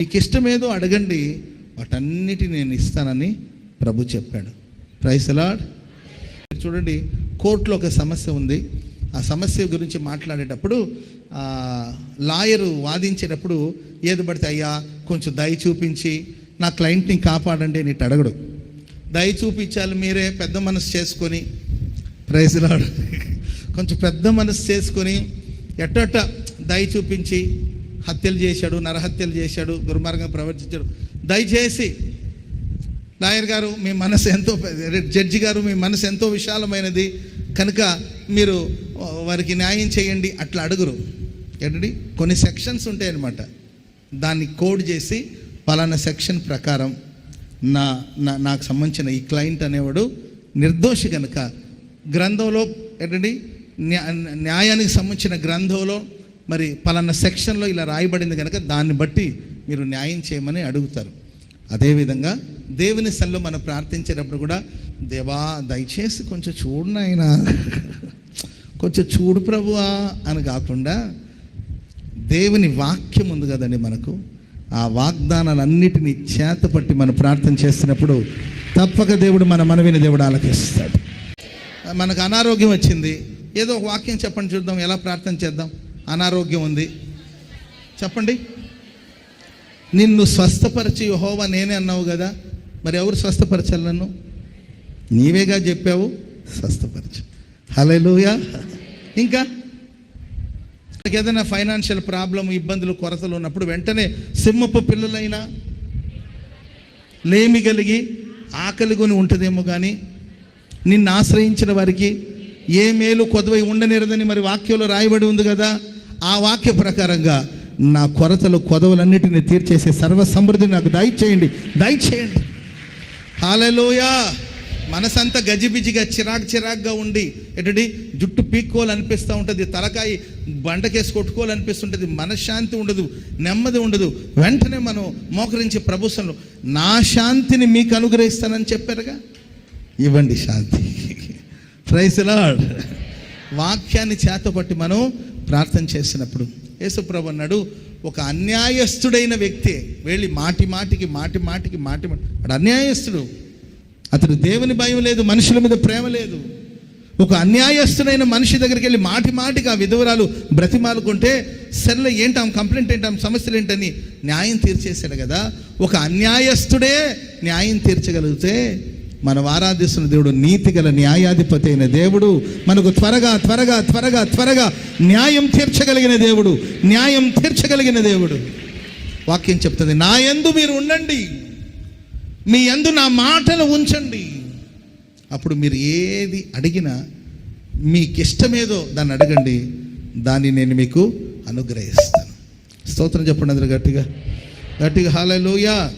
మీకు ఇష్టమేదో అడగండి వాటన్నిటి నేను ఇస్తానని ప్రభు చెప్పాడు. ప్రైసలాడ్ చూడండి కోర్టులో ఒక సమస్య ఉంది. ఆ సమస్య గురించి మాట్లాడేటప్పుడు లాయరు వాదించేటప్పుడు ఏది పడితే అయ్యా కొంచెం దయ చూపించి నా క్లయింట్ని కాపాడండి అని అడగడు. దయ చూపించాలి మీరే పెద్ద మనసు చేసుకొని ప్రైజ్లాడు కొంచెం పెద్ద మనసు చేసుకొని ఎట్టట దయ చూపించి హత్యలు చేశాడు నరహత్యలు చేశాడు దుర్మార్గంగా ప్రవర్తించాడు. దయచేసి లాయర్ గారు మీ మనసు ఎంతో జడ్జి గారు మీ మనసు ఎంతో విశాలమైనది. కనుక మీరు వారికి న్యాయం చేయండి అట్లా అడుగురు. ఏంటండి? కొన్ని సెక్షన్స్ ఉంటాయన్నమాట. దాన్ని కోడ్ చేసి పలానా సెక్షన్ ప్రకారం నా నా నాకు సంబంధించిన ఈ క్లయింట్ అనేవాడు నిర్దోషి కనుక గ్రంథంలో ఏంటండి? న్యా- న్యాయానికి సంబంధించిన గ్రంథంలో మరి పలానా సెక్షన్లో ఇలా రాయబడింది కనుక దాన్ని బట్టి మీరు న్యాయం చేయమని అడుగుతారు. అదేవిధంగా దేవుని సన్లో మనం ప్రార్థించేటప్పుడు కూడా దేవా దయచేసి కొంచెం చూడు నాయన. కొంచెం చూడు ప్రభువా అని కాకుండా దేవుని వాక్యం ఉంది కదండి మనకు. ఆ వాగ్దానాలన్నిటినీ చేతపట్టి మనం ప్రార్థన చేస్తున్నప్పుడు తప్పక దేవుడు మన మనవిని దేవుడు ఆలకిస్తాడు. మనకు అనారోగ్యం వచ్చింది. ఏదో ఒక వాక్యం చెప్పండి చూద్దాం ఎలా ప్రార్థన చేద్దాం? అనారోగ్యం ఉంది. చెప్పండి. నిన్ను స్వస్థపరిచి యెహోవా నేనే అన్నావు కదా మరి ఎవరు స్వస్థపరచాలి నన్ను? నీవేగా చెప్పావు? స్వస్థపరచు. హలోయా ఇంకా? ఏదైనా ఫైనాన్షియల్ ప్రాబ్లం ఇబ్బందులు కొరతలు ఉన్నప్పుడు వెంటనే సింహపు పిల్లలైనా లేమి కలిగి ఆకలి కొని ఉంటుందేమో కానీ నిన్ను ఆశ్రయించిన వారికి ఏ మేలు కొదవై ఉండనేరదని మరి వాక్యంలో రాయబడి ఉంది కదా. ఆ వాక్య ప్రకారంగా నా కొరతలు కొదవలన్నిటిని తీర్చేసే సర్వ సమృద్ధి నాకు దయచేయండి. దయచేయండి. హాలలోయా మనసంతా గజిబిజిగా చిరాకు చిరాకుగా ఉండి ఎటుడి జుట్టు పీక్కోవాలనిపిస్తూ ఉంటుంది తలకాయి బండకేసి కొట్టుకోవాలనిపిస్తుంటుంది మనశ్శాంతి ఉండదు నెమ్మది ఉండదు. వెంటనే మనం మోకరించి ప్రభుత్వంలో నా శాంతిని మీకు అనుగ్రహిస్తానని చెప్పారుగా? ఇవ్వండి శాంతి. ప్రైసలాడ్ వాక్యాన్ని చేతపట్టి మనం ప్రార్థన చేసినప్పుడు యేసుప్రభు అన్నాడు ఒక అన్యాయస్తుడైన వ్యక్తి వెళ్ళి మాటి మాటికి మాటి మాటికి మాటి మాటి అన్యాయస్తుడు అతడు దేవుని భయం లేదు మనుషుల మీద ప్రేమ లేదు. ఒక అన్యాయస్తుడైన మనిషి దగ్గరికి వెళ్ళి మాటి మాటికి ఆ విధవరాలు బ్రతిమాలుకుంటే సర్లే ఏంటి ఆమె కంప్లైంట్ ఏంటి ఆమె సమస్యలు ఏంటని న్యాయం తీర్చేశాడు కదా. ఒక అన్యాయస్తుడే న్యాయం తీర్చగలిగితే మనం ఆరాధిస్తున్న దేవుడు నీతి గల న్యాయాధిపతి అయిన దేవుడు. మనకు త్వరగా త్వరగా త్వరగా త్వరగా న్యాయం తీర్చగలిగిన దేవుడు. న్యాయం తీర్చగలిగిన దేవుడు. వాక్యం చెప్తుంది నా యందు మీరు ఉండండి. మీ యందు నా మాటలు ఉంచండి. అప్పుడు మీరు ఏది అడిగినా మీకు ఇష్టమేదో దాన్ని అడగండి. దాన్ని నేను మీకు అనుగ్రహిస్తాను. స్తోత్రం చెప్పండి అందరు గట్టిగా. గట్టిగా హాలూయా